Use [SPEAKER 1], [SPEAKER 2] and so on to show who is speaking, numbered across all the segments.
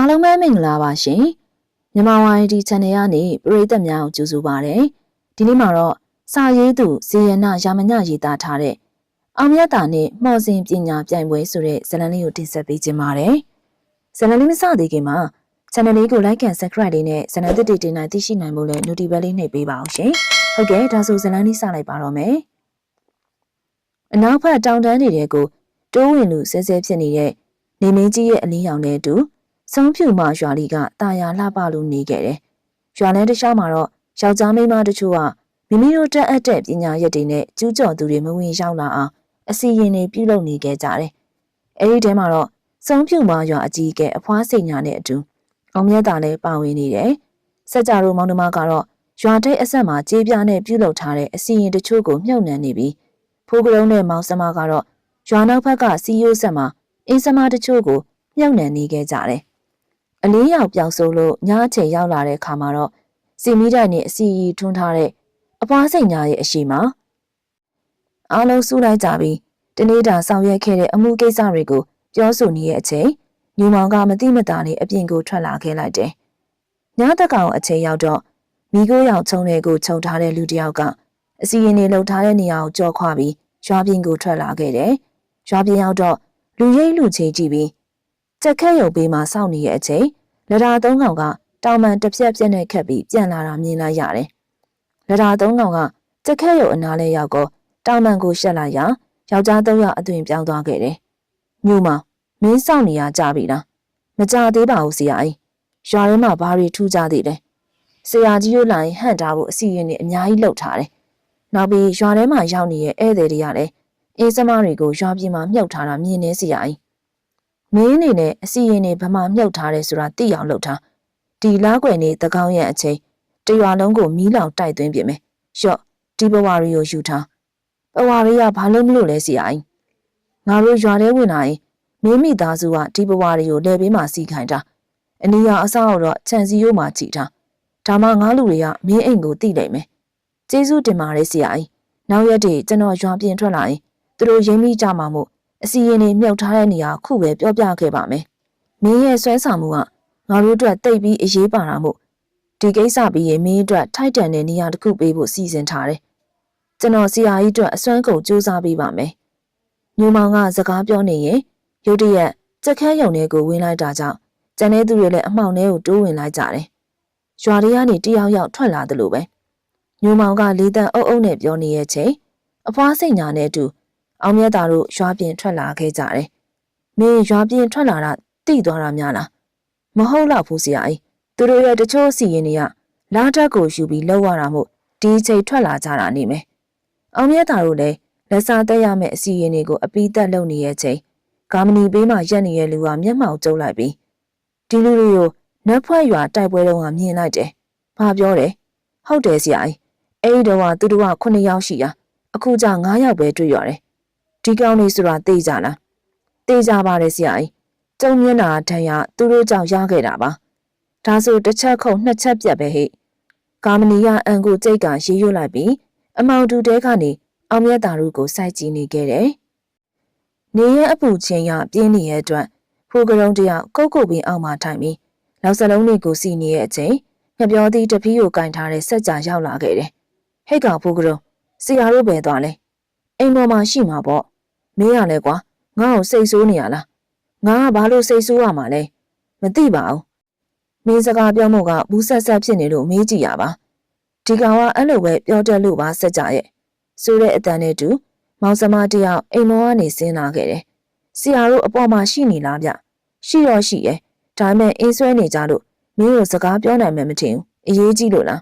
[SPEAKER 1] အားလုံးပဲမင်္ဂလာပါရှင်မြန်မာဝိုင်းဒီ channel ကနေပရိသတ်များကိုကြိုဆိုပါရစေဒီနေ့မှာတော့စာရေးသူဇေယနာရာမညရေးသားထားတဲ့အောင်မြတ်တာနဲ့မှော်စင်ပညာပြိုင်ပွဲဆိုတဲ့ဇာတ်လမ်းလေးကိုတင်ဆက်ပေးခြင်းပါတယ်ဇာတ်လမ်းလေးမစသေးခင်မှာ channel လေးကို like and subscribe လေးနဲ့ဇာတ်လမ်းတစ်တွေတင်နိုင်သိရှိနိုင်ဖို့လည်း notification လေးနှိပ်ပေးပါအောင်ရှင်ဟုတ်ကဲ့ဒါဆိုဇာတ်လမ်းလေးစလိုက်ပါတော့မယ်အနောက်ဘက်တောင်တန်းတွေကိုတိုးဝင်လူဆဲဆဲဖြစ်နေတဲ့နေမင်းကြီးရဲ့အလင်းရောင်နဲ့အတူ ဆုံးဖြူမရွာလီကတာယာလှပလို့နေခဲ့တယ်။ရွာလဲတစ်ခြားမှာတော့ယောက်ျားမိန်းမတချို့ကမိမိတို့တက်အပ်တဲ့ပညာရက်တွေနဲ့ကျူးကျော်သူတွေမဝင်ရောက်လာအောင်အစီရင်တွေပြုလုပ်နေခဲ့ကြတယ်။အဲဒီထဲမှာတော့ဆုံးဖြူမရွာအကြီးကဲအဖွားစိန်ညာနဲ့အတူအောင်မြတ်တာလည်းပါဝင်နေတယ်။စက်ကြတို့မောင်နှမကတော့ရွာထိပ်အဆက်မှာကြေးပြားနဲ့ပြုလုပ်ထားတဲ့အစီရင်တချို့ကိုမြုပ်နှံနေပြီးဖိုးကလုံးနဲ့မောင်စမကတော့ရွာနောက်ဘက်ကစီယိုးဆက်မှာအင်းစမတချို့ကိုမြုပ်နှံနေခဲ့ကြတယ်။ အလေးရောက်ပြောက်ဆိုးလို့ညအချိန်ရောက်လာတဲ့အခါမှာတော့စီမီတိုင်နဲ့အစီရီထွန်းထားတဲ့အပွားစိန်ညာရဲ့အရှိမှာအားလုံးစုလိုက်ကြပြီးတနေ့တာဆောင်ရွက်ခဲ့တဲ့အမှုကိစ္စတွေကိုပြောဆိုနေတဲ့အချိန်ညူမောင်ကမတိမတာလေးအပြင်ကိုထွက်လာခဲ့လိုက်တယ်။ညတကောင်အချိန်ရောက်တော့မိကိုရောက်ချုံတွေကိုခြုံထားတဲ့လူတစ်ယောက်ကအစီရင်တွေလှုပ်ထားတဲ့နေရာကိုကြော်ခွာပြီးရွာပြင်ကိုထွက်လာခဲ့တယ်။ရွာပြင်ရောက်တော့လူရိပ်လူချေကြည့်ပြီး ကြက်ခက်ရုပ်ပေးမှစောင့်နေတဲ့အချိန်လဒါသုံးကောင်ကတောင်ပန်တစ်ပြက်ပြက်နဲ့ခက်ပြီးပြန်လာတာမြင်လိုက်ရတယ်။လဒါသုံးကောင်ကကြက်ခက်ရုပ်အနားလဲရောက်တော့တောင်ပန်ကိုရှက်လိုက်ရာယောက်ျားသုံးယောက်အသွင်ပြောင်းသွားခဲ့တယ်။ညူမမင်းစောင့်နေရကြပြီလား။မကြသေးပါဘူးဆရာကြီး။ရွာထဲမှာဘာတွေထူးကြသေးလဲ။ဆရာကြီးတို့လာရင်ဟန့်တာဖို့အစီအရင်တွေအများကြီးလှုပ်ထားတယ်။နောက်ပြီးရွာထဲမှာရောက်နေတဲ့ဧည့်သည်တွေကလည်းအေးစမတွေကိုရွာပြင်မှာမြုပ်ထားတာမြင်နေစရာကြီး မင်းအနေနဲ့အစီရင်တွေဗမာမြုပ်ထားတယ်ဆိုတာသိအောင်လုပ်ထားဒီလားကွယ်နေသကောင်းရဲ့အချိန်တရွာလုံးကိုမီးလောင်တိုက်သွင်းပြင်မယ်ရှော့ဒီဘဝရီကိုယူထားဘဝရီကဘာလို့မလို့လဲစီအိုင်းငါတို့ရွာထဲဝင်လာရင်မင်းမိသားစုကဒီဘဝရီကိုလဲပေးမှစီခိုင်းတာအနီးရအဆောက်တော့ခြံစည်းရိုးမှကြည်ထားဒါမှငါလူတွေကမင်းအိမ်ကိုတိလိုက်မယ်ကျေးဇူးတင်ပါတယ်ဆရာကြီးနောက်ရက်တည်းကျွန်တော်ရွာပြင်ထွက်လာရင်သူတို့ရင်းမိကြမှာမို့ အစီရင်တွေမြုပ်ထားတဲ့နေရာခုပဲပြောပြခဲ့ပါမယ်။မင်းရဲ့ဆွဲဆောင်မှုကငါတို့အတွက်တိတ်ပြီးအရေးပါတာမို့ဒီကိစ္စပြီးရင်မင်းအတွက်ထိုက်တန်တဲ့နေရာတစ်ခုပေးဖို့စီစဉ်ထားတယ်။ကျွန်တော်ဆရာကြီးအတွက်အစွမ်းကုန်စူးစမ်းပေးပါမယ်။ညူမောင်ကစကားပြောနေရင်ရုတ်တရက်ကြက်ခန်းယုံတွေကိုဝင်လိုက်တာကြောင့်ကျန်တဲ့သူတွေလည်းအမှောင်ထဲကိုတိုးဝင်လိုက်ကြတယ်။ရွာတွေကနေတယောက်ယောက်ထွက်လာတယ်လို့ပဲ။ညူမောင်ကလေးတန်းအုပ်အုပ်နဲ့ပြောနေရဲ့ချိန်အဖွားစိတ်ညာနဲ့အတူ အောင်မြတ်တာတို့ရွာပြင်ထွက်လာခဲ့ကြတယ်။မင်းရွာပြင်ထွက်လာတာတိသွားတာများလား။မဟုတ်တော့ဘူးဆရာကြီး။သူတို့ရဲ့တချို့စီရင်တွေကလာတက်ကိုယူပြီးလောက်ရတာမို့ဒီချိန်ထွက်လာကြတာနေမယ်။အောင်မြတ်တာတို့လည်းလက်စားတက်ရမယ့်အစီရင်တွေကိုအပီးတက်လုပ်နေရဲ့ချိန်ကာမနီဘေးမှာရက်နေတဲ့လူကမျက်မှောက်ကျုံလိုက်ပြီးဒီလူတွေကိုနတ်ဖွဲ့ရွာတိုက်ပွဲတုန်းကမြင်လိုက်တယ်။ဘာပြောတယ်။ဟုတ်တယ်ဆရာကြီး။အဲ့ဒီတော့သူတို့က9ယောက်ရှိရာအခုကျ9ယောက်ပဲတွေ့ရတယ် ဒီကောင်းလေးဆိုတာသိကြလားသိကြပါတယ်ဆရာကြီးကျုံမျက်နာထံရသူတို့ကြောင့်ရခဲ့တာပါဒါဆိုတစ်ချက်ခုံနှစ်ချက်ပြတ်ပဲဟိကာမနီကအန်ကိုကြိတ်ကရေးရွတ်လိုက်ပြီးအမောင်တူတဲကနေအောင်မြတ်တာတို့ကိုစိုက်ကြည့်နေခဲ့တယ်နေရအပူချင်းရပြင်းနေရဲ့အတွက်ဖိုးကရုံတယောက်ကုတ်ကုတ်ပင်အောက်မှာထိုင်ပြီးနောက်စလုံးတွေကိုစီနေရဲ့အချိန်ငပြောသည်တပီးကိုကင်ထားတဲ့စက်ကြာရောက်လာခဲ့တယ်ဟိတ်ကောင်ဖိုးကရုံဆရာတို့ပဲသွားလဲ အိမ်ပေါ်မှာရှိမှာပေါ့မင်းရလဲကွာငါ့ကိုစိတ်ဆိုးနေရလားငါကဘာလို့စိတ်ဆိုးရမှာလဲမသိပါဘူးမင်းစကားပြောမှုကဘူးဆက်ဆက်ဖြစ်နေလို့မေးကြည့်ရပါဒီကောင်ကအဲ့လိုပဲပြောတတ်လို့ပါစက်ကြရဲ့ဆိုတဲ့အတန်နဲ့တူမောင်စမတယောက်အိမ်မောကနေဆင်းလာခဲ့တယ်ဆရာတို့အပေါ်မှာရှိနေလားဗျရှိတော့ရှိရဲ့ဒါပေမဲ့အင်းဆွဲနေကြလို့မင်းကိုစကားပြောနိုင်မှမထင်ဘူးအရေးကြီးလို့လား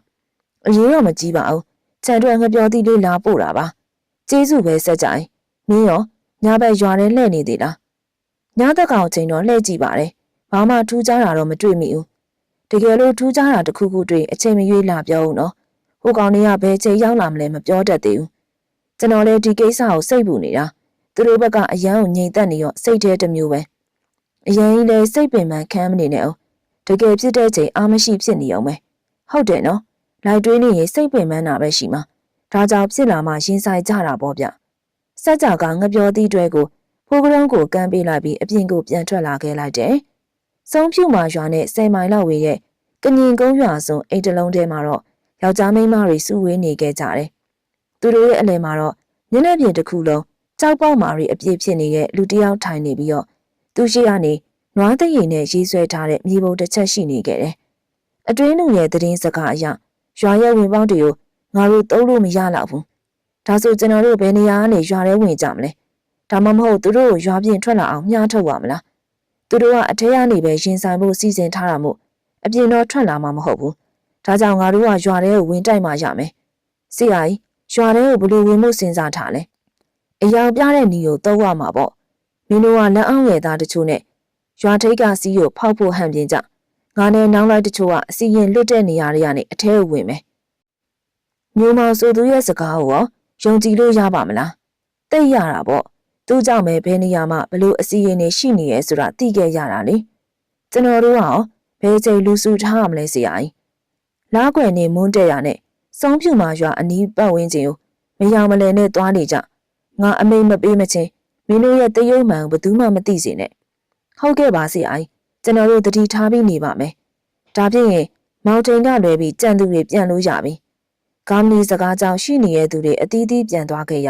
[SPEAKER 1] အရေးတော့မကြီးပါဘူးခြံတွက်ငပြောသီးလေးလာပို့တာပါ ကျေးဇူးပဲစက်ကြိုင်မင်းရောညဘက်ရွာထဲလှည့်နေသေးလားညသက်ကောင်ချိန်တော့လှည့်ကြည့်ပါတယ်ဘာမှထူးခြားတာတော့မတွေ့မိဘူးတကယ်လို့ထူးခြားတာတစ်ခုခုတွေ့အချိန်မရွေးလာပြောဦးနော်ဟိုကောင်တွေကဘယ်ချိန်ရောက်လာမလဲမပြောတတ်သေးဘူးကျွန်တော်လည်းဒီကိစ္စကိုစိတ်ပူနေတာသူတို့ဘက်ကအရန်ကိုငြိမ်သက်နေရောစိတ်ထဲတစ်မျိုးပဲအရင်ကြီးလည်းစိတ်ပင်ပန်းခမ်းမနေနဲ့အောင်တကယ်ဖြစ်တဲ့ချိန်အာမရှိဖြစ်နေအောင်ပဲဟုတ်တယ်နော်လိုက်တွေးနေရင်စိတ်ပင်ပန်းတာပဲရှိမှာ ဒါကြောင့်ဖြစ်လာမှရင်ဆိုင်ကြတာပေါ့ဗျစက်ကြကငပြောသီးတွဲကိုဖိုးကရုံးကိုကမ်းပေးလိုက်ပြီးအပြင်ကိုပြန်ထွက်လာခဲ့လိုက်တယ်စုံဖြူမာရွာနဲ့10မိုင်လောက်ဝေးရဲ့ကညင်ကုန်းရွာစုံအိတ်တလုံးထဲမှာတော့ယောက်ျားမိန်းမတွေစုဝေးနေခဲ့ကြတယ်။သူတို့ရဲ့အလယ်မှာတော့ညနေပြင်တစ်ခုလုံးကြောက်ပေါက်မာရီအပြည့်ဖြစ်နေတဲ့လူတစ်ယောက်ထိုင်နေပြီးတော့သူရှိကနေနွားတရည်နဲ့ရေးဆွဲထားတဲ့မြေပုံတစ်ချက်ရှိနေခဲ့တယ်။အတွင်းလူရဲ့သတင်းစကားအရရွာရဲ့ဝင်ပေါက်တွေကို ငါတို့သုံးလို့မရတော့ဘူး။ဒါဆိုကျွန်တော်တို့ဘယ်နေရာကနေရွာထဲဝင်ကြမလဲ။ဒါမှမဟုတ်သူတို့ကိုရွာပြင်ထွက်လာအောင်မျှထုတ်ပါမလား။သူတို့ကအထက်ကနေပဲရင်ဆိုင်ဖို့စီစဉ်ထားတာမို့အပြင်တော့ထွက်လာမှာမဟုတ်ဘူး။ဒါကြောင့်ငါတို့ကရွာထဲကိုဝင်တိုက်မှရမယ်။ဆရာကြီးရွာထဲကိုဘယ်လိုဝင်မှုစဉ်းစားထားလဲ။အယောင်ပြတဲ့နီကိုသုံးရမှာပေါ့။မင်းတို့ကလက်အောင်ရည်သားတချို့နဲ့ရွာထိပ်ကစီးကိုဖောက်ဖို့ဟန်ပြင်းကြ။ငါနဲ့နောင်လိုက်တချို့ကအစီရင်လွတ်တဲ့နေရာတွေကနေအထဲကိုဝင်မယ်။ မျိုးမောင်ဆိုသူရဲ့စကားကိုရောယုံကြည်လို့ရပါမလား။သိရတာပေါ့။သူကြောင့်ပဲဘယ်နေရာမှာဘလို့အစီရင်နေရှိနေရဲဆိုတာသိခဲ့ရတာလေ။ကျွန်တော်တို့ကရောဘယ်ချိန်လူစုထားရမလဲဆရာကြီး။လားကွယ်နေမွန်းတဲ့ရနဲ့စောင်းဖြူမာရွာအနီးပတ်ဝန်းကျင်ကိုမယောင်မလဲနဲ့သွားနေကြ။ငါအမိန်မပေးမချင်းမင်းတို့ရဲ့တရုပ်မှန်ဘယ်သူမှမသိစေနဲ့။ဟုတ်ကဲ့ပါဆရာကြီး။ကျွန်တော်တို့တတိထားပြီးနေပါမယ်။ဒါဖြင့်ရင်မောင်တိန်ကလွယ်ပြီးကြံသူတွေပြန်လို့ရပြီ။ ကောင်းနီစကားကြောင့်ရှိနေတဲ့သူတွေအသီးသီးပြန်သွားခဲ့ရ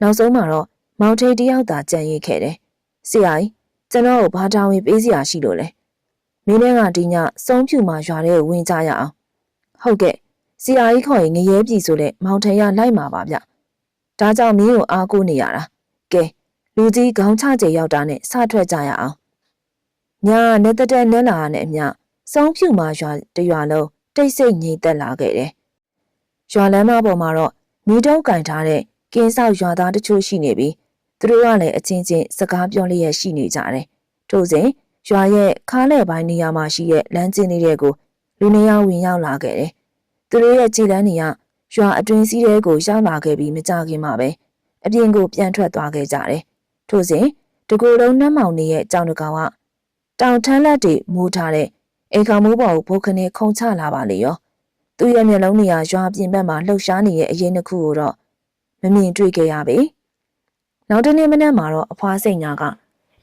[SPEAKER 1] နောက်ဆုံးမှာတော့မောင်ထိန်တယောက်သာကြံရစ်ခဲ့တယ်။ဆရာကြီးကျွန်တော်ကိုဘာတာဝန်ပေးစရာရှိလို့လဲ။မင်းနဲ့ကဒီညစုံဖြူမှာရွာထဲကိုဝင်ကြရအောင်။ဟုတ်ကဲ့ဆရာကြီးခေါ်ရင်ငရဲပြီဆိုလဲမောင်ထိန်ရလိုက်မှာပါဗျ။ဒါကြောင့်မင်းကိုအားကိုးနေရတာ။ကဲလူကြီးခေါင်းချကြရောက်တာနဲ့စထွက်ကြရအောင်။ညာနဲ့တက်တက်နဲ့လာနဲ့အမျှစုံဖြူမှာရွာတရွာလုံးတိတ်ဆိတ်ငြိမ်သက်လာခဲ့တယ်။ ရွာလမ်းမပေါ်မှာတော့မိတုံးကင်ထားတဲ့ကင်းဆောက်ရွာသားတချို့ရှိနေပြီးသူတို့ကလည်းအချင်းချင်းစကားပြောလျက်ရှိနေကြတယ်။ထို့စဉ်ရွာရဲ့ခါးလဲပိုင်းနေရာမှာရှိတဲ့လမ်းကျဉ်လေးတွေကိုလူနေယောက်ဝင်ရောက်လာခဲ့တယ်။သူတို့ရဲ့ကြည်လန်းနေရရွာအတွင်းစည်းတွေကိုရောက်လာခဲ့ပြီးမကြခင်မှာပဲအပြင်ကိုပြန်ထွက်သွားခဲ့ကြတယ်။ထို့စဉ်တကူလုံးနှမ်းမောင်နေရဲ့ကြောင်တကောင်ကတောင်ထမ်းလက်တွေမိုးထားတဲ့အိမ်ကောင်မိုးပေါ်ကိုဘုတ်ခနဲ့ခုံချလာပါလေရော။ သူ့ရဲ့မျက်လုံးနေရာရွာပြင်ဘက်မှာလှုပ်ရှားနေတဲ့အရင်တစ်ခုကိုတော့မမြင်တွေ့ခဲ့ရပြီ။နောက်တနေ့မနက်မှာတော့အဖွားစိတ်ညာက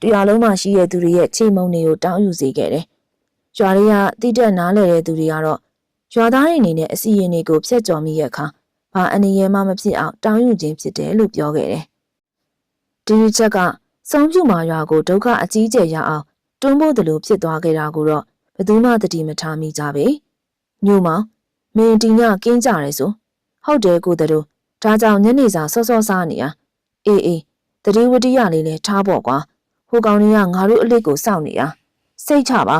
[SPEAKER 1] တရားလုံးမှာရှိတဲ့သူတွေရဲ့ချိန်မုံတွေကိုတောင်းယူစေခဲ့တယ်။ရွာတွေကတိတက်နားလဲတဲ့သူတွေကတော့ရွာသားတွေအနေနဲ့အစီရင်တွေကိုဖျက်ကျော်မိရဲ့အခါဘာအနေရမှမဖြစ်အောင်တောင်းယူခြင်းဖြစ်တယ်လို့ပြောခဲ့တယ်။ဒီချက်ကစောင်းပြူမာရွာကိုဒုက္ခအကြီးကျယ်ရအောင်တွန်းဖို့တလို့ဖြစ်သွားခဲ့တာကိုတော့ဘယ်သူမှတတိမထားမိကြပဲ။ညို့မောင် မင်းဒီညကင်းကြရဲဆိုဟုတ်တယ်ကိုတို့ဒါကြောင့်ညနေစာစောစောစားနေရအေးအေးတတိဝတ္တရလေးလဲထားပေါ့ကွာဟိုကောင်တွေကငါတို့အလေးကိုစောင့်နေတာစိတ်ချပါ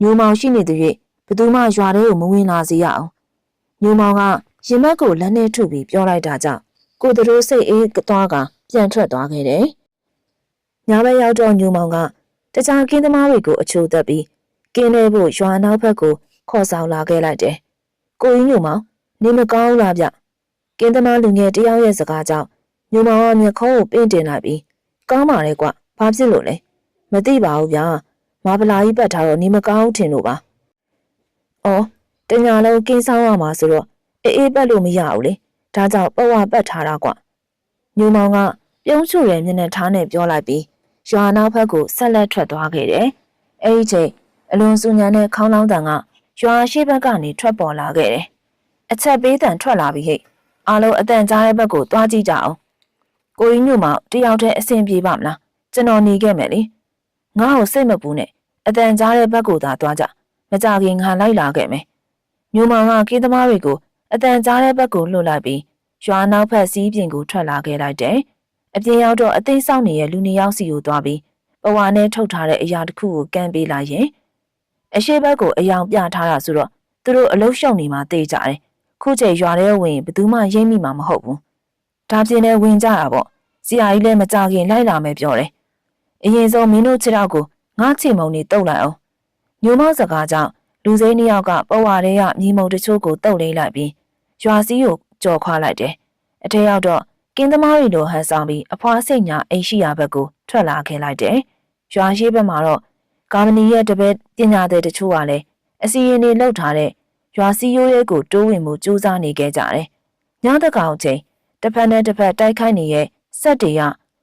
[SPEAKER 1] ညိုမောင်ရှိနေတဲ့၍ဘသူမှရွာထဲကိုမဝင်လာစေရအောင်ညိုမောင်ကရင်မက်ကိုလက်နဲ့ထုပြီးပြောလိုက်တာကြောင့်ကိုတို့စိတ်အေးသွားကပြန်ထွက်သွားခဲ့တယ်ညဘက်ရောက်တော့ညိုမောင်ကတခြားကင်းသမားတွေကိုအချိုးသက်ပြီးကင်းလဲဖို့ရွာနောက်ဘက်ကိုခေါ်ဆောင်လာခဲ့လိုက်တယ် ကိုကြီးညိုမောင်နေမကောင်းလားဗျကင်းသမားလူငယ်တယောက်ရဲ့စကားကြောင့်ညိုမောင်ကမျက်ခုံးကိုပင့်တင်လိုက်ပြီးကောင်းပါလေကွဘာဖြစ်လို့လဲမသိပါဘူးဗျာမဗလာကြီးပတ်ထားတော့နေမကောင်းထင်လို့ပါအော်တညာလုံးကင်းဆောင်ရမှာဆိုတော့အေးအေးပတ်လို့မရဘူးလေဒါကြောင့်ပဝပတ်ထားတာကွညိုမောင်ကပြုံးချွရဲ့မျက်နှာထားနဲ့ပြောလိုက်ပြီးရွာနောက်ဘက်ကိုဆက်လက်ထွက်သွားခဲ့တယ်အဲဒီချိန်အလွန်စူညံတဲ့ခေါင်းလောင်းတန်က ရွာရှိဘက်ကနေထွက်ပေါ်လာခဲ့တယ်အချက်ပေးတန်ထွက်လာပြီဟဲ့အားလုံးအတန်ကြားတဲ့ဘက်ကိုသွားကြည့်ကြအောင်ကိုကြီးညို့မောင်တယောက်တည်းအဆင်ပြေပါမလားကျွန်တော်နေခဲ့မယ်လေငါ့ကိုစိတ်မပူနဲ့အတန်ကြားတဲ့ဘက်ကိုသာသွားကြမကြခင်ငါလိုက်လာခဲ့မယ်ညိုမောင်ကကင်းသမားတွေကိုအတန်ကြားတဲ့ဘက်ကိုလှုပ်လိုက်ပြီးရွာနောက်ဖက်စီးပြင်ကိုထွက်လာခဲ့လိုက်တယ်အပြင်ရောက်တော့အသိဆောင်နေတဲ့လူနေယောက်စီကိုသွားပြီးပဝါနဲ့ထုတ်ထားတဲ့အရာတစ်ခုကိုကမ်းပေးလိုက်ရင် အရှိဘက်ကိုအယောင်ပြထားတာဆိုတော့သူတို့အလုရှုံနေမှသိကြတယ်ခုချိန်ရွာထဲဝင်ဘယ်သူမှရိမ့်မိမှာမဟုတ်ဘူးဒါပြင်းနဲ့ဝင်ကြတာပေါ့ဆရာကြီးလည်းမကြခင်လိုက်လာမယ်ပြောတယ်အရင်ဆုံးမင်းတို့ခြေထောက်ကိုငါ့ချီမုံနေတုတ်လိုက်အောင်ညိုမောက်စကားကြောင့်လူစိမ်းနှစ်ယောက်ကပဝါရဲကမြေမုံတချို့ကိုတုတ်လိမ့်လိုက်ပြီးရွာစည်းကိုကြော်ခွာလိုက်တယ်အထက်ရောက်တော့ကင်းသမားတွေလိုဟန်ဆောင်ပြီးအဖွားစိတ်ညာအိမ်ရှိရာဘက်ကိုထွက်လာခဲ့လိုက်တယ်ရွာရှိဘက်မှာတော့ ကာမနီရဲ့တပည့်ပညာသည်တချို့ကလည်းအစီရင်တွေလှုပ်ထားတဲ့ရွာစည်းရိုးရဲကိုတိုးဝင်မှုစူးစမ်းနေခဲ့ကြတယ်ညတကောင်ချိန်တစ်ဖက်နဲ့တစ်ဖက်တိုက်ခိုက်နေတဲ့စက်တွေက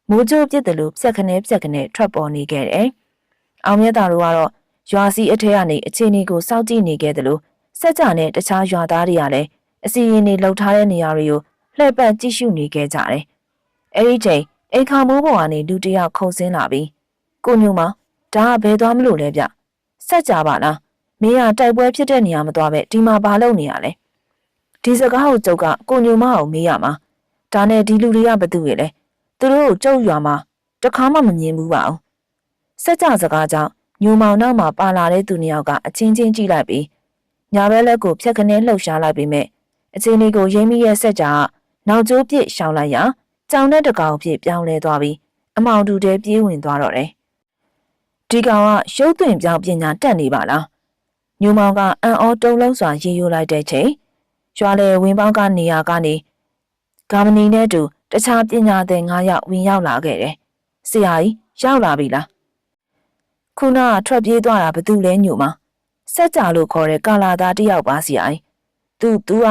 [SPEAKER 1] မိုးကြိုးပြစ်တယ်လို့ဖြက်ခနဲဖြက်ခနဲထွက်ပေါ်နေခဲ့တယ်။အောင်မြတ်တာတို့ကတော့ရွာစီအထက်ကနေအခြေအနေကိုစောင့်ကြည့်နေခဲ့တယ်လို့စက်ကြနဲ့တခြားရွာသားတွေကလည်းအစီရင်တွေလှုပ်ထားတဲ့နေရာတွေကိုလှည့်ပတ်ကြည့်ရှုနေခဲ့ကြတယ်။အဲဒီချိန်အိမ်ခါမိုးပေါ်ကနေလူတစ်ယောက်ခုန်ဆင်းလာပြီးကိုညိုမ ဒါကဘယ်သွားမလို့လဲဗျ။စက်ကြပါလား။မင်းကတိုက်ပွဲဖြစ်တဲ့နေရာမသွားပဲဒီမှာဘာလုပ်နေရလဲ။ဒီစကားကိုကျုပ်ကကိုညိုမအောင်မေးရမှာ။ဒါနဲ့ဒီလူတွေကဘသူတွေလဲ။သူတို့ကိုကျုပ်ရွာမှာတခါမှမမြင်ဘူးပါဘူး။စက်ကြစကားကြောင့်ညိုမောင်နောက်မှာပါလာတဲ့သူနှစ်ယောက်ကအချင်းချင်းကြည့်လိုက်ပြီးညာဘက်လက်ကိုဖြက်ခနဲလှုပ်ရှားလိုက်ပြီးမြဲအချင်းလေးကိုရိမ့်မိရဲ့ဆက်ကြကနောက်ကျိုးပြစ်ရှောင်လိုက်ရာကြောင်တဲ့တကောင်ဖြစ်ပြောင်းလဲသွားပြီးအမောင်တူတဲပြေးဝင်သွားတော့တယ်။ ဒီကောင်ကရုပ်သွင်းပြောင်းပညာတက်နေပါလား။ညိုမောင်ကအံ့ဩတုံလုံးစွာရေရိုးလိုက်တဲ့ချိန်ရွာလေဝင်းပေါင်းကနေရာကနေဂါမနီနဲ့တူတခြားပညာသင်၅ယောက်ဝင်ရောက်လာခဲ့တယ်။ဆရာကြီးရောက်လာပြီလား။ခုနကထွက်ပြေးသွားတာဘသူလဲညိုမောင်စက်ကြလို့ခေါ်တဲ့ကာလာသားတယောက်ပါဆရာကြီး။ तू तू က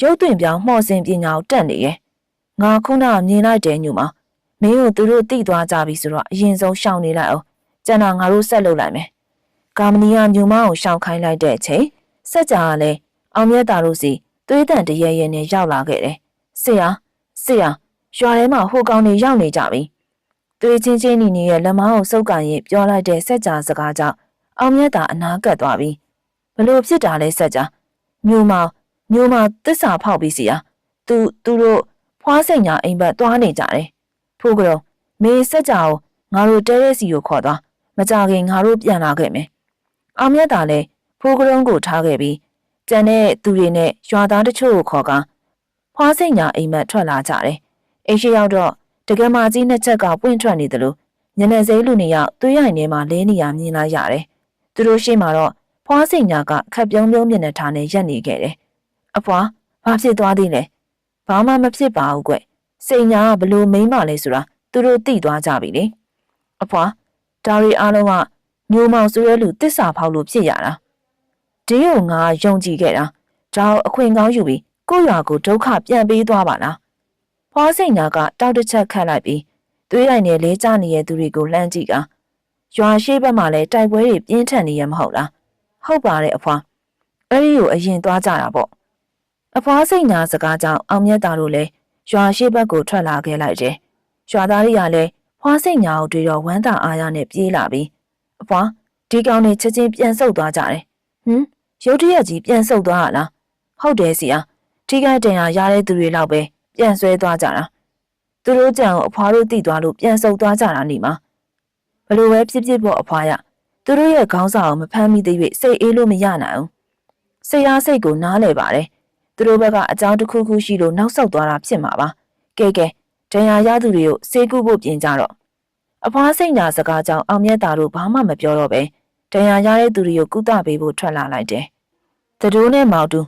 [SPEAKER 1] ရုပ်သွင်းပြောင်းမှော်စင်ပညာကိုတက်နေရဲ့။ငါခုနကမြင်လိုက်တယ်ညိုမောင်မင်းတို့သူတို့တိသွားကြပြီဆိုတော့အရင်ဆုံးရှောင်နေလိုက်အောင် ကျန်တာငါတို့ဆက်လုပ်လိုက်မယ်။ကာမနီကညိုမောင်ကိုရှောင်ခိုင်းလိုက်တဲ့အချိန်စက်ကြကလည်းအောင်မြတ်တာတို့စီသွေးတန်တရရဲနဲ့ရောက်လာခဲ့တယ်။ဆရာဆရာရွာထဲမှာဟိုကောင်တွေရောက်နေကြပြီ။သွေးချင်းချင်းနီနီရဲ့လက်မောင်းကိုစုပ်ကန်ရင်ပြောလိုက်တဲ့စက်ကြစကားကြောင့်အောင်မြတ်တာအနာကပ်သွားပြီ။ဘလို့ဖြစ်တာလဲစက်ကြ။ညိုမောင်ညိုမောင်တစ္ဆာဖောက်ပြီးစီရ။သူသူတို့ဖွားစိန်ညာအိမ်ဘက်သွားနေကြတယ်။ထို့ကြောမေစက်ကြကိုငါတို့တဲရဲစီကိုခေါ်သွား မကြခင်ငါတို့ပြန်လာခဲ့မယ်။အောင်မြတ်တာလည်းဖိုးကရုံးကိုထားခဲ့ပြီးကျန်တဲ့သူတွေနဲ့ရွာသားတချို့ကိုခေါ်ကဖွားစိန်ညာအိမ်မက်ထွက်လာကြတယ်။အိမ်ရှိရောက်တော့တကယ်မကြီးနှစ်ချက်ကပွင့်ထွက်နေတယ်လို့ညနေစိလူနေရောက်သွေးရိုင်ထဲမှာလဲနေရမြင်လာရတယ်။သူတို့ရှိမှတော့ဖွားစိန်ညာကခက်ပြုံးပြုံးမျက်နှာထားနဲ့ရက်နေခဲ့တယ်။အဖွားဘာဖြစ်သွားသေးလဲ။ဘာမှမဖြစ်ပါဘူးကွ။စိန်ညာကဘလို့မိမ့်ပါလဲဆိုတာသူတို့သိသွားကြပြီလေ။အဖွား ဒါရီအားလုံးကညိုမောင်ဆိုရဲလူတစ္ဆာဖောက်လို့ဖြစ်ရတာ။ဒီကိုငါယုံကြည်ခဲ့တာ။ဒါအခွင့်ကောင်းယူပြီးကိုယ့်ရွာကိုဒုက္ခပြန်ပေးသွားပါလား။ဖွားစိန်ညာကတောက်တစ်ချက်ခတ်လိုက်ပြီးသွေးရိုင်နဲ့လဲကျနေတဲ့သူတွေကိုလှမ်းကြည့်ကရွာရှိဘက်မှာလည်းတိုက်ပွဲတွေပြင်းထန်နေရမဟုတ်လား။ဟုတ်ပါတယ်အဖွား။အဲ့ဒီကိုအရင်သွားကြတာပေါ့။အဖွားစိန်ညာစကားကြောင့်အောင်မြတ်တာတို့လည်းရွာရှိဘက်ကိုထွက်လာခဲ့လိုက်တယ်။ရွာသားတွေကလည်း ဖွားစိန်ညာကိုတွေ့တော့ဝမ်းသာအားရနဲ့ပြေးလာပြီးအဖွားဒီကောင်နေချက်ချင်းပြန်ဆုတ်သွားကြတယ်။ဟင်ရုတ်တရက်ကြီးပြန်ဆုတ်သွားရလား။ဟုတ်တယ်စီအားထိခိုက်ဒဏ်ရာရတဲ့သူတွေလောက်ပဲပြန်ဆွဲသွားကြတာ။သူတို့ကြံကိုအဖွားတို့တိသွားလို့ပြန်ဆုတ်သွားကြတာနေမှာ။ဘလို့ပဲဖြစ်ဖြစ်ပေါ့အဖွားရ။သူတို့ရဲ့ခေါင်းစာကိုမဖမ်းမိသေး၍စိတ်အေးလို့မရနိုင်ဘူး။စိတ်အားစိတ်ကိုနားလဲပါတယ်။သူတို့ဘက်ကအကြောင်းတစ်ခုခုရှိလို့နောက်ဆုတ်သွားတာဖြစ်မှာပါ။ကဲကဲ ဒဏ်ရာရသူတွေကိုစေကူဖို့ပြင်ကြတော့အဖွားစိတ်ညာစကားကြောင့်အောင်မြတ်တာတို့ဘာမှမပြောတော့ပဲဒဏ်ရာရတဲ့သူတွေကိုကုသပေးဖို့ထွက်လာလိုက်တယ်။တတိုးနဲ့မောင်တူ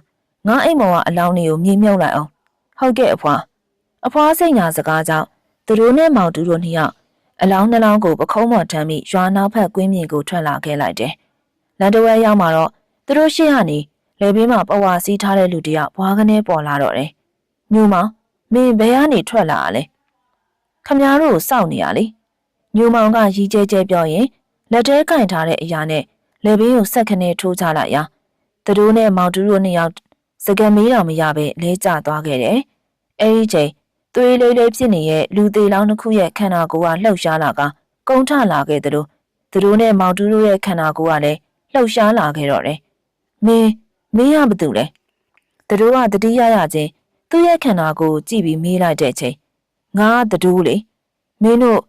[SPEAKER 1] ငါအိမ်မောင်ကအလောင်းတွေကိုမြေမြုပ်လိုက်အောင်ဟုတ်ကဲ့အဖွားအဖွားစိတ်ညာစကားကြောင့်တတိုးနဲ့မောင်တူတို့နှစ်ယောက်အလောင်းနှလောင်းကိုပခုံးပေါ်ထမ်းပြီးရွာနောက်ဖက်ကွင်းပြင်ကိုထွက်လာခဲ့လိုက်တယ်။လန်တဝဲရောက်မှာတော့သူတို့ရှေ့ကနေလေဘေးမှာပဝါစီးထားတဲ့လူတယောက်ဘွားကနေပေါ်လာတော့တယ်။ညိုမောင်မင်းဘယ်ကနေထွက်လာਾလဲ ခမများတို့စောင့်နေရလေညိုမောင်ကရီကျဲကျဲပြောရင်လက်ထဲကင်ထားတဲ့အရာနဲ့လေဘေးကိုဆက်ခနဲ့ထိုးချလိုက်ရာသူတို့နဲ့မောင်တူတို့နှစ်ယောက်စကံမေးတော်မရပဲလဲကျသွားခဲ့တယ်။အဲဒီချိန်သွေးလေးလေးဖြစ်နေတဲ့လူသေးလောင်းတစ်ခုရဲ့ခန္ဓာကိုယ်ကလှုပ်ရှားလာကကုန်းထလာခဲ့တယ်လို့သူတို့နဲ့မောင်တူတို့ရဲ့ခန္ဓာကိုယ်ကလည်းလှုပ်ရှားလာခဲ့တော့တယ်။မင်းမင်းရဘာတူလဲ။သူတို့ကတတိယရချင်းသူ့ရဲ့ခန္ဓာကိုယ်ကြည့်ပြီးမေးလိုက်တဲ့ချိန် ငါတတူးလေမင်းတို့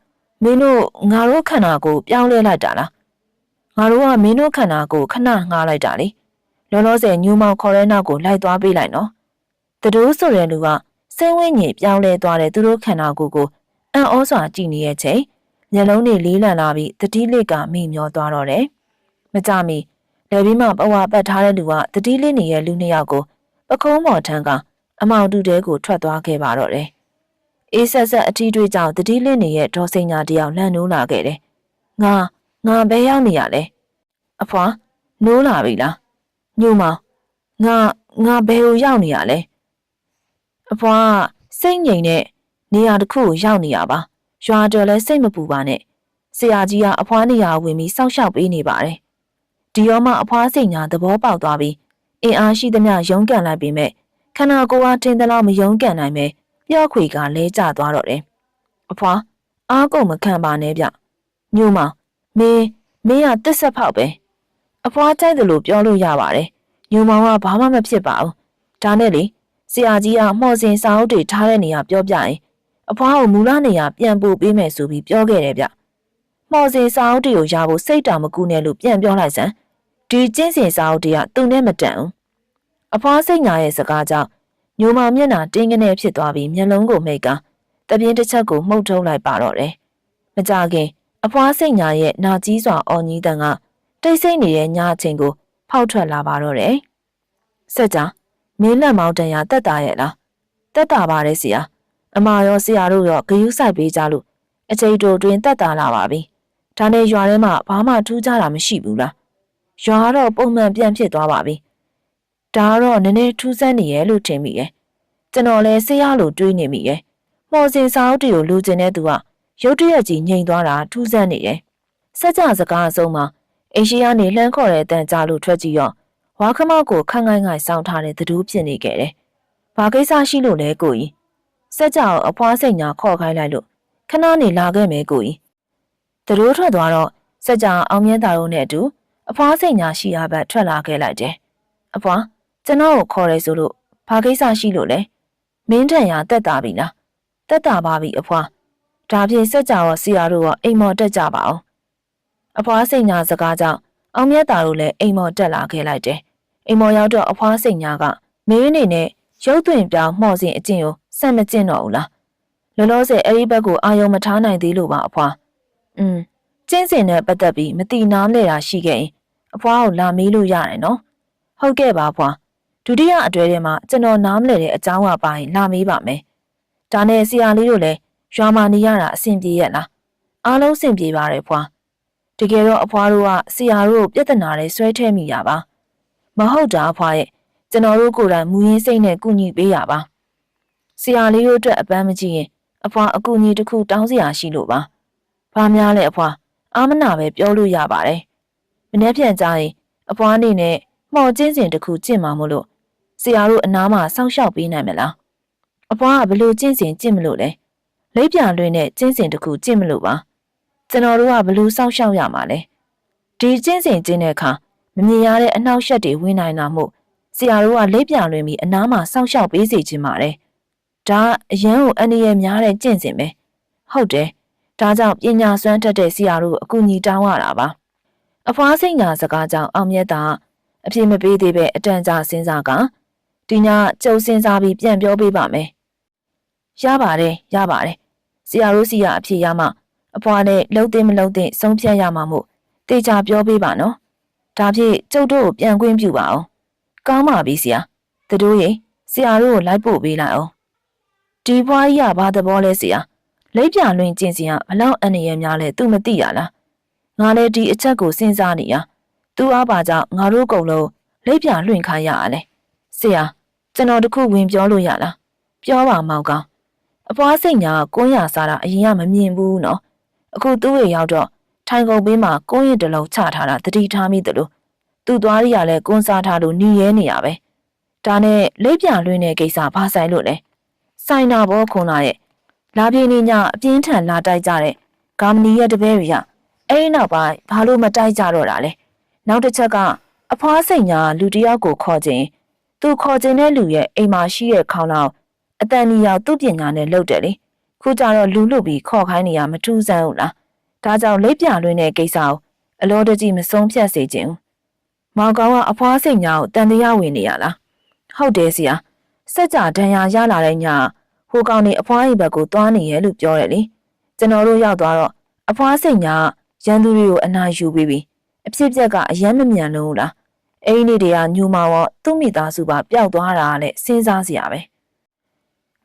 [SPEAKER 1] မင်းတို့ငါတို့ခန္ဓာကိုယ်ပြောင်းလဲလိုက်တာလားငါတို့ကမင်းတို့ခန္ဓာကိုယ်ခဏငှားလိုက်တာလေလောလောဆယ်ညူမောင်ခေါ်တဲ့နောက်ကိုလိုက်သွားပေးလိုက်နော်တတူးဆိုတဲ့လူကစိတ်ဝိညာဉ်ပြောင်းလဲသွားတဲ့သူတို့ခန္ဓာကိုယ်ကိုအံ့ဩစွာကြည့်နေရဲ့ချိန်မျက်လုံးတွေလေးလံလာပြီးတတိလစ်ကမိမျောသွားတော့တယ်မကြမီလေပြီးမှပဝါပတ်ထားတဲ့လူကတတိလစ်နေတဲ့လူနှစ်ယောက်ကိုပကုံးပေါ်ထန်းကအမောင်တူတဲကိုထွက်သွားခဲ့ပါတော့တယ် အေးဆက်ဆက်အထီးတွေကြောင့်တတိလစ်နေရဲ့ဒေါ်စိန်ညာတယောက်လှမ်းနိုးလာခဲ့တယ်ငါငါဘဲရောက်နေရလဲအဖွာနိုးလာပြီလားညိုမောင်ငါငါဘယ်ကိုရောက်နေရလဲအဖွာစိတ်ငြိမ်တဲ့နေရာတစ်ခုကိုရောက်နေရပါရွာတော်လဲစိတ်မပူပါနဲ့ဆရာကြီးကအဖွားနေရာဝင်ပြီးစောင့်ရှောက်ပေးနေပါတယ်ဒီရောမှအဖွားစိတ်ညာသဘောပေါက်သွားပြီးအင်အားရှိသမျှရုန်းကန်လိုက်ပြီးမဲ့ခန္ဓာကိုယ်ကထင်သလောက်မရုန်းကန်နိုင်ပဲ ပျော့ခွေကလဲကျသွားတော့တယ်။အဖွားအားကုန်မခံပါနဲ့ဗျ။ညို့မောင်မင်းမင်းကတစ်ဆက်ဖောက်ပဲ။အဖွားကြိုက်တယ်လို့ပြောလို့ရပါတယ်။ညို့မောင်ကဘာမှမဖြစ်ပါဘူး။ဒါနဲ့လေဆရာကြီးကမှော်စင်စာအုပ်တွေထားတဲ့နေရာပြောပြရင်အဖွားကိုမူလနေရာပြန်ပို့ပေးမယ်ဆိုပြီးပြောခဲ့တယ်ဗျ။မှော်စင်စာအုပ်တွေကိုရဖို့စိတ်တောင်မကူနဲ့လို့ပြန်ပြောလိုက်စမ်း။ဒီကျင်းစင်စာအုပ်တွေကသူနဲ့မတန်ဘူး။အဖွားစိတ်ညာရဲ့စကားကြောင့် ညိုမောင်မျက်နှာတင်းကနေဖြစ်သွားပြီးမျက်လုံးကိုမိတ်ကတပြင်းတစ်ချက်ကိုမှုတ်ထုတ်လိုက်ပါတော့တယ်။မကြခင်အဖွားစိတ်ညာရဲ့နာကြီးစွာအော်ကြီးတန်ကတိတ်ဆိတ်နေတဲ့ညအချိန်ကိုဖောက်ထွက်လာပါတော့တယ်။ဆက်ကြမင်းလက်မောင်းတန်ရတက်တာရဲ့လားတက်တာပါတယ်ဆရာအမရောဆရာတို့ရောဂယုစိုက်ပေးကြလို့အချိန်တိုတွင်တက်တာလာပါပြီဒါနဲ့ရွာထဲမှာဘာမှထူးခြားတာမရှိဘူးလားရွာတော့ပုံမှန်ပြန်ဖြစ်သွားပါပြီ ဒါကတော့နည်းနည်းထူးဆန်းနေရဲ့လို့ထင်မိရဲ့ကျွန်တော်လည်းဆရာလိုတွေးနေမိရဲ့မော်စင်စာအုပ်တွေကိုလူကျင်တဲ့သူကရုတ်တရက်ကြီးငြိမ်သွားတာထူးဆန်းနေတယ်စက်ကြစကားအဆုံးမှာအင်ရှိကနေလှမ်းခေါ်တဲ့အတန်ကြားလို့ထွက်ကြည့်ရောဝါခမောက်ကိုခန့်ခိုင်းခိုင်းစောင်းထားတဲ့သတူးဖြစ်နေခဲ့တယ်။ဘာကိစ္စရှိလို့လဲကိုကြီး။စက်ကြောင်အဖွားစိတ်ညာခေါ်ခိုင်းလိုက်လို့ခဏနေလာခဲ့မယ်ကိုကြီး။သတူးထွက်သွားတော့စက်ကြောင်အောင်မြတ်တာတို့နဲ့အတူအဖွားစိတ်ညာရှိရဘက်ထွက်လာခဲ့လိုက်တယ်။အဖွား ကျွန်တော်ကိုခေါ်ရဲဆိုလို့ဘာကိစ္စရှိလို့လဲ။မင်းထံရတက်တာပြီလား။တက်တာပါပြီအဖွား။ဒါဖြင့်စက်ကြောင်ရောဆရာတို့ရောအိမ်မော်တက်ကြပါအောင်။အဖွားစိတ်ညာစကားကြောင့်အောင်မြတ်တာတို့လည်းအိမ်မော်တက်လာခဲ့လိုက်တယ်။အိမ်မော်ရောက်တော့အဖွားစိတ်ညာကမင်းအနေနဲ့ရုပ်သွင်းပြောင်းမှော့စဉ်အကျင့်ကိုစက်မကျင့်တော့ဘူးလား။လောလောဆယ်အဲ့ဒီဘက်ကိုအာယုံမထားနိုင်သေးလို့ပါအဖွား။อืมကျင့်စဉ်နဲ့ပတ်သက်ပြီးမတိနားလဲတာရှိခဲ့ရင်အဖွားကိုလာမေးလို့ရတယ်နော်။ဟုတ်ကဲ့ပါအဖွား။ ဒုတိယအတွဲထဲမှာကျွန်တော်နားမလဲတဲ့အကြောင်းအပါရင်လာမေးပါမယ်။ဒါနဲ့ဆရာလေးတို့လည်းရွာမှာနေရတာအဆင်ပြေရဲ့လား။အားလုံးအဆင်ပြေပါတယ်ဖွာ။တကယ်တော့အဖွားတို့ကဆရာတို့ကိုပြဿနာတွေဆွဲထဲမိရပါမဟုတ်တာအဖွားရဲ့ကျွန်တော်တို့ကိုယ်တိုင်မူရင်းစိတ်နဲ့ကုညီပေးရပါဆရာလေးတို့အတွက်အပန်းမကြည့်ရင်အဖွားအကူအညီတစ်ခုတောင်းစရာရှိလို့ပါဘာများလဲအဖွားအာမနာပဲပြောလို့ရပါတယ်မနေ့ပြန်ကြရင်အဖွားအနေနဲ့မှော်ကျင်းစဉ်တစ်ခုကျင့်မှာမို့လို့ ဆရာတို့အနားမှာစောင့်ရှောက်ပေးနိုင်မလားအဖွားကဘလို့ကျင့်စဉ်ကျင့်မလို့လဲလိပ်ပြလွှင့်တဲ့ကျင့်စဉ်တစ်ခုကျင့်မလို့ပါကျွန်တော်တို့ကဘလို့စောင့်ရှောက်ရမှာလဲဒီကျင့်စဉ်ကျင့်တဲ့အခါမမြင်ရတဲ့အနှောက်အယှက်တွေဝင်နိုင်တာမို့ဆရာတို့ကလက်ပြလွင်ပြီးအနားမှာစောင့်ရှောက်ပေးစီခြင်းပါတယ်ဒါအရန်ကိုအနေရများတဲ့ကျင့်စဉ်ပဲဟုတ်တယ်ဒါကြောင့်ပညာစွမ်းတတ်တဲ့ဆရာတို့အကူအညီတောင်းရတာပါအဖွားစိတ်ညာစကားကြောင့်အောင်မြတ်တာအပြည့်မပေးသေးပဲအတန်ကြာစဉ်းစားက ဒီညကြုံစဉ်းစားပြီးပြန်ပြောပေးပါမယ်ရပါတယ်ရပါတယ်ဆရာတို့စီကအဖြစ်ရမှအဖွားနဲ့လှုပ်သိမလှုပ်သိဆုံးဖြတ်ရမှာမို့တေချာပြောပေးပါနော်ဒါဖြင့်ကျုပ်တို့ကိုပြန်ခွင့်ပြုပါအောင်ကောင်းပါပြီဆရာတတို့ရေဆရာတို့ကိုလိုက်ပို့ပေးလိုက်အောင်ဒီဘွားကြီးကဘာသဘောလဲဆရာလိပ်ပြလွင်ကျင်စင်ကဘလောက်အနေရများလဲ तू မသိရလားငါလည်းဒီအချက်ကိုစဉ်းစားနေရ तू အားပါကြောင့်ငါတို့ကုံလုံးလိပ်ပြလွင်ခိုင်းရရလဲ ဆရာကျွန်တော်တခုဝင်ပြောလို့ရလားပြောပါမောင်ကောင်အဖွားစိတ်ညာကွန်းရစားတာအရင်ကမမြင်ဘူးနော်အခုသူ့ရဲ့ရောက်တော့ထိုင်ကုန်ပေးမှာကုန်းရင်တလုံးချထားတာတတိထားမိတယ်လို့သူ့သွားရရလဲကွန်းစားထားလို့หนีရဲနေရပဲဒါနဲ့လက်ပြလွင်းတဲ့ကိစ္စဘာဆိုင်လို့လဲဆိုင်နာဘောခွန်လာရဲ့လာပြင်းနေညအပြင်းထန်လာတိုက်ကြတဲ့ဂါမနီရဲ့တပည့်တွေကအဲ့ဒီနောက်ပိုင်းဘာလို့မတိုက်ကြတော့တာလဲနောက်တစ်ချက်ကအဖွားစိတ်ညာလူတယောက်ကိုခေါ်ခြင်း သူခေါ်ခြင်းတဲ့လူရဲ့အိမ်မှာရှိတဲ့ခေါင်းလောက်အတန်ကြီးရောက်သူ့ပညာနဲ့လှုပ်တယ်လေခုကြတော့လူလူပြီးခေါ်ခိုင်းနေရမထူးဆန်းဘူးလားဒါကြောင့်လက်ပြလွင်းတဲ့ကိစ္စကိုအလောတကြီးမဆုံးဖြတ်စေခြင်းမောင်ကောင်ကအဖွားစိတ်ညာကိုတန်တရားဝင်နေရလားဟုတ်တယ်ဆရာစက်ကြဒဏ်ရာရလာတဲ့ညဟိုကောင်နေအဖွားအိမ်ဘက်ကိုသွားနေရဲ့လို့ပြောတယ်လေကျွန်တော်တို့ရောက်သွားတော့အဖွားစိတ်ညာရန်သူတွေကိုအနာယူပြီးပြီအဖြစ်ပြက်ကအယမ်းမမြန်လို့လား အဲ့ဒီနေ့တည်းကညူမာရောသူ့မိသားစုပါပျောက်သွားတာလည်းစဉ်းစားစရာပဲ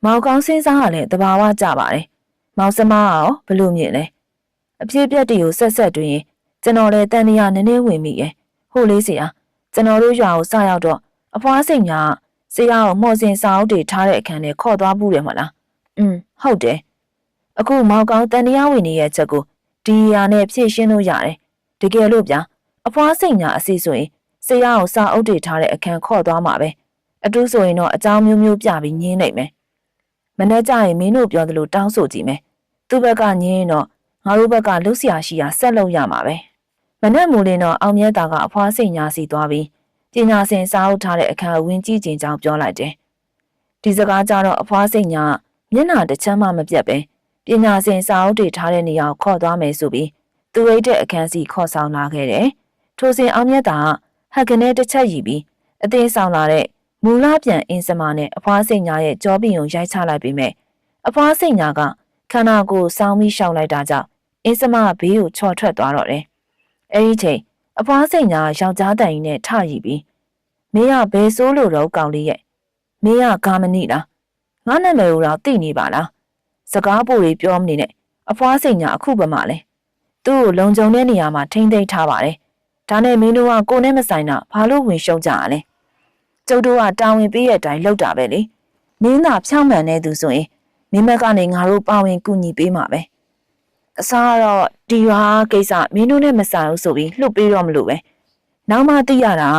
[SPEAKER 1] မောင်ကောင်းစဉ်းစားရလဲတဘာဝကြပါတယ်မောင်စမရောဘလို့မြင်လဲအဖြစ်ပြက်တွေကိုဆက်ဆက်တွင်ကျွန်တော်လည်းတန်တရားနည်းနည်းဝင်မိရဲ့ဟိုလေးစီအားကျွန်တော်တို့ရွာကိုစရောက်တော့အဖွားစိတ်ညာဆရာကိုမော်စင်စာအုပ်တွေထားတဲ့အခန်းထဲခေါ်သွားဘူးတယ်မလားอืมဟုတ်တယ်အခုမောင်ကောင်းတန်တရားဝင်နေရဲ့ချက်ကိုဒီရာနဲ့ဖြည့်ရှင်းလို့ရတယ်တကယ်လို့ဗျာအဖွားစိတ်ညာအစီဆိုရင် ဆရာကိုစာအုပ်တွေထားတဲ့အခန်းခေါ်သွားမှာပဲအတူဆိုရင်တော့အကြောင်းမျိုးမျိုးပြပြီးညင်းနိုင်မယ်မနေ့ကျရင်မင်းတို့ပြောသလိုတောင်းဆိုကြည့်မယ်သူ့ဘက်ကညင်းရင်တော့ငါတို့ဘက်ကလှုပ်ရှားရှိရာဆက်လုပ်ရမှာပဲမနေ့မူလင်းတော့အောင်မြတ်တာကအဖွားစိတ်ညာစီသွားပြီးပညာစင်စာအုပ်ထားတဲ့အခန်းကိုဝင်ကြည့်ခြင်းကြောင့်ပြောလိုက်တယ်ဒီစကားကြတော့အဖွားစိတ်ညာမျက်နှာတစ်ချမ်းမှမပြတ်ပဲပညာစင်စာအုပ်တွေထားတဲ့နေရာကိုခေါ်သွားမယ်ဆိုပြီးသူရိတ်တဲ့အခန်းစီခေါ်ဆောင်လာခဲ့တယ်ထိုစဉ်အောင်မြတ်တာ ဟက်ကနေတစ်ချက်ယူပြီးအသေးဆောင်လာတဲ့မူလပြန်အင်းစမနဲ့အဖွားစိတ်ညာရဲ့ကြောပြင်ကိုရိုက်ချလိုက်ပြီးမြဲအဖွားစိတ်ညာကခန္ဓာကိုယ်စောင်းပြီးရှောင်လိုက်တာကြောင့်အင်းစမဘေးကိုချော်ထွက်သွားတော့တယ်။အဲဒီချိန်အဖွားစိတ်ညာယောက်ျားတိုင်နဲ့ထရည်ပြီးမင်းကဘယ်ဆိုးလို့တော့ကောင်းလေးရဲ့မင်းကကာမဏိလားငါနာမည်ကိုတော့သိနေပါလားစကားပို့တွေပြောမနေနဲ့အဖွားစိတ်ညာအခုပမာလဲသူ့ကိုလုံခြုံတဲ့နေရာမှာထိမ့်သိမ်းထားပါတယ် ဒါနဲ့မင်းတို့ကကိုနဲ့မဆိုင်တာဘာလို့ဝင်ရှုံးကြရလဲကျုပ်တို့ကတာဝန်ပေးတဲ့အတိုင်းလုပ်တာပဲလေမင်းသာဖြောင်းမှန်နေသူဆိုရင်မင်းမကနေငါတို့ပါဝင်ကူညီပေးမှာပဲအစားကတော့ဒီရွာကိစ္စမင်းတို့နဲ့မဆိုင်ဘူးဆိုပြီးလှုပ်ပေးတော့မလို့ပဲနောက်မှသိရတာက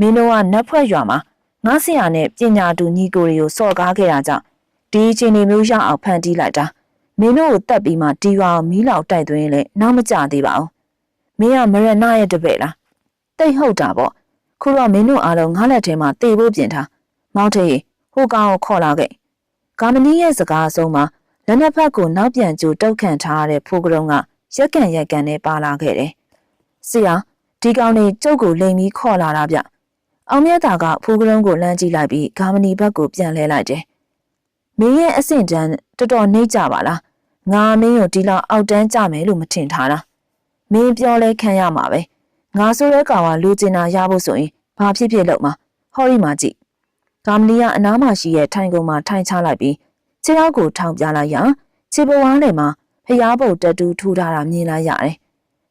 [SPEAKER 1] မင်းတို့ကနတ်ဖွဲ့ရွာမှာငါဆရာနဲ့ပညာတူညီကိုတွေကိုစော်ကားခဲ့တာကြောင့်ဒီအချိန်မျိုးရအောင်ဖန်တီးလိုက်တာမင်းတို့ကိုတက်ပြီးမှဒီရွာကိုမီးလောင်တိုက်သွင်းလဲနောက်မကြသေးပါဘူး မင်းကမရဏရဲ့တပည့်လားတိတ်ဟုတ်တာပေါ့ခုတော့မင်းတို့အားလုံးငါးလက်ထဲမှာတေဖို့ပြင်ထားမောင်ထေဟိုကောင်ကိုခေါ်လာခဲ့ကာမနီရဲ့စကားအဆုံးမှာလက်နက်ဖက်ကိုနောက်ပြန်ကျိုးတုတ်ခန့်ထားတဲ့ဖိုးကရုံကရက်ကန်ရက်ကန်နဲ့ပါလာခဲ့တယ်ဆရာဒီကောင်နေကျုပ်ကိုလိမ်ပြီးခေါ်လာတာဗျအောင်မြတ်တာကဖိုးကရုံကိုလှမ်းကြည့်လိုက်ပြီးကာမနီဘက်ကိုပြန်လဲလိုက်တယ်မင်းရဲ့အဆင့်တန်းတော်တော်နှိမ့်ကြပါလားငါမင်းကိုဒီလောက်အောက်တန်းကြမယ်လို့မထင်ထားတာ မင်းပြောလဲခံရမှာပဲငါဆိုတဲ့ကောင်ကလူကျင်နာရဖို့ဆိုရင်ဘာဖြစ်ဖြစ်လုပ်မှာဟောရီမှာကြည့်ကာမလီကအနားမှာရှိတဲ့ထိုင်ကုန်မှာထိုင်ချလိုက်ပြီးခြေထောက်ကိုထောင်ပြလိုက်ရခြေပွားလေမှာဖျားပုတ်တက်တူထူထားတာမြင်လိုက်ရတယ်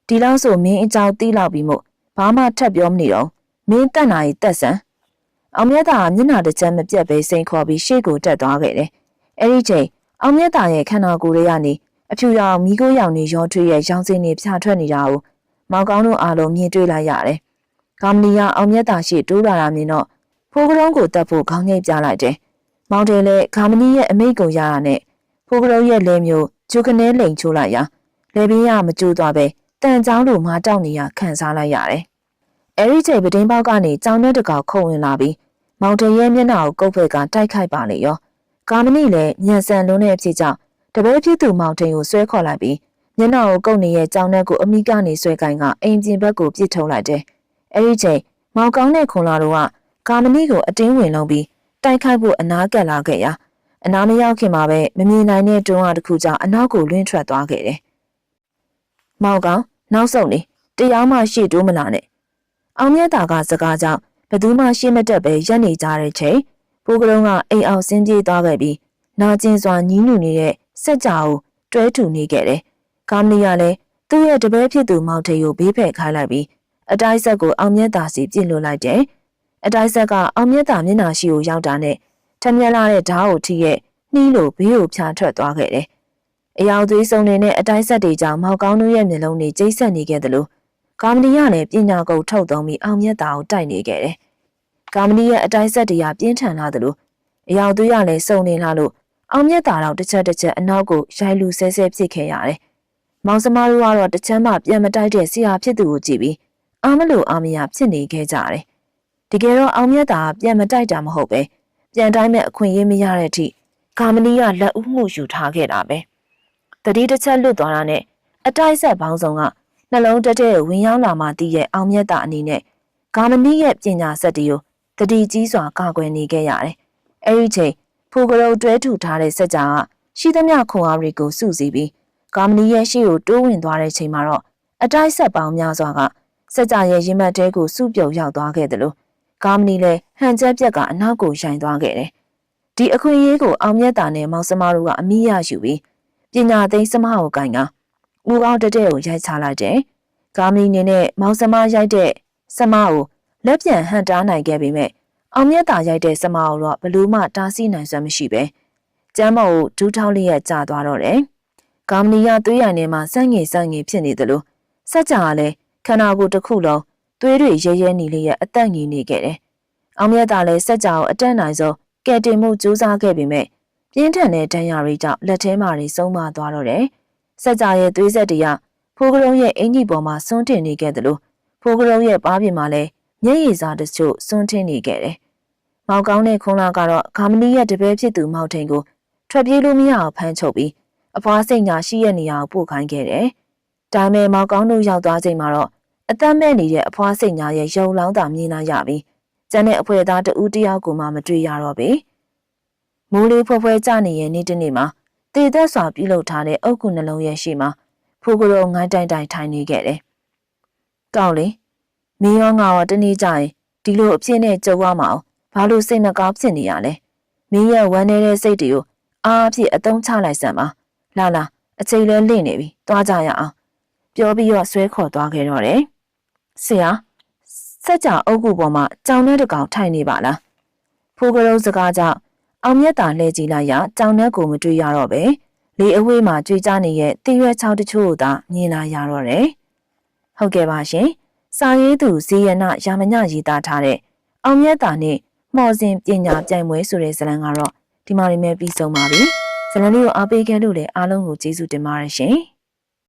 [SPEAKER 1] ဒီလောက်ဆိုမင်းအကြောင်းတီးလောက်ပြီးမို့ဘာမှထပ်ပြောမနေတော့မင်းတက်နိုင်တက်ဆန်အောင်မြတ်တာမျက်နှာတစ်ချက်မပြတ်ပဲစိန်ခေါ်ပြီးရှေ့ကိုတက်သွားခဲ့တယ်အဲ့ဒီချိန်အောင်မြတ်တာရဲ့ခန္ဓာကိုယ်တွေကနေ အဖြူရောင်မိခိုးရောင်တွေရောထွေးရဲ့ရောင်စင်းတွေဖြာထွက်နေတာကိုမောင်ကောင်းတို့အားလုံးမြင်တွေ့လိုက်ရတယ်။ကာမနီကအောင်မြတ်တာရှိတိုးလာတာမြင်တော့ဖိုးကရုံးကိုတက်ဖို့ခေါင်းငိတ်ပြလိုက်တယ်။မောင်တယ်လည်းကာမနီရဲ့အမိတ်ကိုရတာနဲ့ဖိုးကရုံးရဲ့လဲမျိုးဂျိုကနေလိန်ချိုးလိုက်ရာလေပင်ရမကျိုးသွားပဲတန်ချောင်းလိုမာတောက်နေရခံစားလိုက်ရတယ်။အဲဒီချိန်ပဒင်းပေါက်ကနေကြောင်နဲ့တကောင်ခုံဝင်လာပြီးမောင်တယ်ရဲ့မျက်နှာကိုကုတ်ဖက်ကတိုက်ခိုက်ပါလေရော။ကာမနီလည်းညံဆန်လုံးတဲ့အဖြစ်ကြောင့် တပည့်ဖြစ်သူမောင်တိန်ကိုဆွဲခေါ်လိုက်ပြီးမျက်နှာကိုကုတ်နေတဲ့ကြောင်နှက်ကိုအမိကနေဆွဲကိုင်းကအိမ်ပြင်ဘက်ကိုပြစ်ထုတ်လိုက်တယ်။အဲဒီချိန်မောင်ကောင်းတဲ့ခွန်လာတို့ကကာမနီကိုအတင်းဝင်လုံးပြီးတိုက်ခိုက်ဖို့အနားကပ်လာခဲ့ရာအနားမရောက်ခင်မှာပဲမမြင်နိုင်တဲ့တွန်းအားတစ်ခုကြောင့်အနောက်ကိုလွင့်ထွက်သွားခဲ့တယ်။မောင်ကောင်နောက်ဆုံးနေတရားမှရှေ့တိုးမလာနဲ့။အောင်မြတ်တာကစကားကြောင့်ဘသူမှရှေ့မတက်ပဲရက်နေကြတဲ့ချိန်ဖိုးကလုံးကအိမ်အောင်ဆင်းပြေးသွားခဲ့ပြီးနာကျင်စွာညှင်းညူနေတဲ့ စက်ကြောကိုတွဲထူနေခဲ့တယ်ကာမနီကလည်းသူ့ရဲ့တပည့်ဖြစ်သူမောင်ထေကိုဘေးဖယ်ခိုင်းလိုက်ပြီးအတိုင်းဆက်ကိုအောင်မြတ်တာစီပြစ်လွတ်လိုက်တယ်။အတိုင်းဆက်ကအောင်မြတ်တာမျက်နှာရှိကိုရောက်တာနဲ့ထမြက်လာတဲ့ဓာတ်ကိုထိရဲ့နှီးလိုဘေးကိုဖြာထွက်သွားခဲ့တယ်။အယောင်သွေးစုံနေတဲ့အတိုင်းဆက်တွေကြောင့်မောင်ကောင်းတို့ရဲ့မျက်လုံးတွေကျိတ်ဆက်နေခဲ့တယ်လို့ကာမနီကလည်းပညာကုတ်ထုတ်သုံးပြီးအောင်မြတ်တာကိုတိုက်နေခဲ့တယ်။ကာမနီရဲ့အတိုင်းဆက်တွေကပြင်းထန်လာတယ်လို့အယောင်သွေးကလည်းစုံနေလာလို့ အောင်မြတ်တာတော့တစ်ချက်တစ်ချက်အနောက်ကိုရိုက်လူဆဲဆဲဖြစ်ခဲ့ရတယ်။မောင်စမတို့ကတော့တချမ်းမှပြန်မတိုက်တဲ့ဆရာဖြစ်သူကိုကြည့်ပြီးအာမလို့အာမရဖြစ်နေခဲ့ကြတယ်။တကယ်တော့အောင်မြတ်တာပြန်မတိုက်တာမဟုတ်ပဲပြန်တိုင်းမဲ့အခွင့်အရေးမရတဲ့အထိကာမနီကလက်ဦးမှုယူထားခဲ့တာပဲ။တတိတစ်ချက်လွတ်သွားတာနဲ့အတိုက်ဆက်ပေါင်းစုံကနှလုံးတက်တဲ့ဝင်ရောက်လာမှတည်ရဲ့အောင်မြတ်တာအနေနဲ့ကာမနီရဲ့ပညာစက်တွေကိုတတိကြီးစွာကာကွယ်နေခဲ့ရတယ်။အဲဒီချိန် ဖူကရုံတွဲထူထားတဲ့စက်ကြာကရှိသမျှခွန်အားတွေကိုစုစည်းပြီးကာမနီရဲ့ရှေ့ကိုတိုးဝင်သွားတဲ့ချိန်မှာတော့အတိုက်ဆက်ပေါင်းများစွာကစက်ကြာရဲ့ရင်မတ်တဲကိုစုပြုံရောက်သွားခဲ့တယ်လို့ကာမနီလည်းဟန်ချက်ပြက်ကအနောက်ကိုရိုင်သွားခဲ့တယ်။ဒီအခွင့်အရေးကိုအောင်မြတ်တာနဲ့မောင်စမတို့ကအမိရယူပြီးပညာသိမ်းစမကိုကင်ကဦးကောင်းတက်တဲ့ကိုရိုက်ချလိုက်တယ်။ကာမနီနေနဲ့မောင်စမရိုက်တဲ့စမကိုလက်ပြန်ဟန်တားနိုင်ခဲ့ပေမဲ့ အောင်မြတ်တာရိုက်တဲ့စမအောင်တော့ဘလူးမှတားဆီးနိုင်စွမ်းမရှိပဲကျမ်းမော်ကိုဒူးထောင်းလျက်ကျသွားတော့တယ်။ကာမနီကသွေးရည်ထဲမှာစန့်ငင်စန့်ငင်ဖြစ်နေသလိုစက်ကြာကလည်းခန္ဓာကိုယ်တစ်ခုလုံးသွေးတွေရဲရဲနေလျက်အသက်ငြိနေခဲ့တယ်။အောင်မြတ်သာလည်းစက်ကြောင်အတက်နိုင်ဆုံးကဲတင်မှုစူးစမ်းခဲ့ပေမဲ့ပြင်းထန်တဲ့ဒဏ်ရာတွေကြောင့်လက်ထဲမှာတွေဆုံးမသွားတော့တယ်။စက်ကြောင်ရဲ့သွေးဆက်တွေကဖိုးကရုံးရဲ့အင်ကြီးပေါ်မှာစွန့်တင်နေခဲ့တယ်လို့ဖိုးကရုံးရဲ့ပါးပြင်မှာလည်းမျက်ရည်စာတချို့စွန့်ထင်းနေခဲ့တယ်။ မောင်ကောင်းတဲ့ခွန်လာကတော့ဂါမနီရဲ့တပည့်ဖြစ်သူမောက်ထိန်ကိုထွက်ပြေးလို့မရအောင်ဖမ်းချုပ်ပြီးအဖွားစိတ်ညာရှိရဲ့နေရာကိုပို့ခိုင်းခဲ့တယ်။ဒါပေမဲ့မောင်ကောင်းတို့ရောက်သွားချိန်မှာတော့အသက်မဲ့နေတဲ့အဖွားစိတ်ညာရဲ့ရုံလောင်းတာမြင်လာရပြီးကျန်တဲ့အဖွဲသားတဦးတယောက်ကိုမှမတွေ့ရတော့ပေ။မိုးလေးဖွဲဖွဲကျနေရဲ့နေ့တစ်နေ့မှာတည်သက်စွာပြုလုပ်ထားတဲ့အုတ်ခုနှလုံးရဲ့ရှေ့မှာဖိုးကရောငိုင်းတိုင်တိုင်ထိုင်နေခဲ့တယ်။ကောက်လေမင်းရောငါရောတနေ့ကျရင်ဒီလိုအဖြစ်နဲ့ကြုံရမှာအောင် ဘာလို့စိတ်နှကောင်းဖြစ်နေရလဲ။မင်းရဲ့ဝမ်းနေတဲ့စိတ်တွေကိုအားအဖြစ်အတုံးချလိုက်စမ်းပါ။လာလာအချိန်လဲလင့်နေပြီ။သွားကြရအောင်။ပြောပြီးတော့ဆွဲခေါ်သွားခဲ့တော့တယ်။ဆရာစက်ကြအုပ်ကူပေါ်မှာကြောင်ထဲတစ်ကောင်ထိုင်နေပါလား။ဖိုးကရုံးစကားကြောင့်အောင်မြတ်တာလှည့်ကြည့်လိုက်ရကြောင်ထဲကိုမတွေ့ရတော့ပဲလေအဝေးမှာကြွေးကြနေရဲ့တရွက်ချောင်းတချို့ကိုသာမြင်လာရတော့တယ်။ဟုတ်ကဲ့ပါရှင်။စာရေးသူဇေယနာရာမညရေးသားထားတဲ့အောင်မြတ်တာနဲ့ မော်စင်ပညာပြိုင်ပွဲဆိုတဲ့ဇာတ်လမ်းကတော့ဒီမှာနေမဲ့ပြီးဆုံးပါပြီ။ဇာတ်လမ်းလေးကိုအားပေးခဲ့လို့လည်းအားလုံးကိုကျေးဇူးတင်ပါတယ်ရှင်။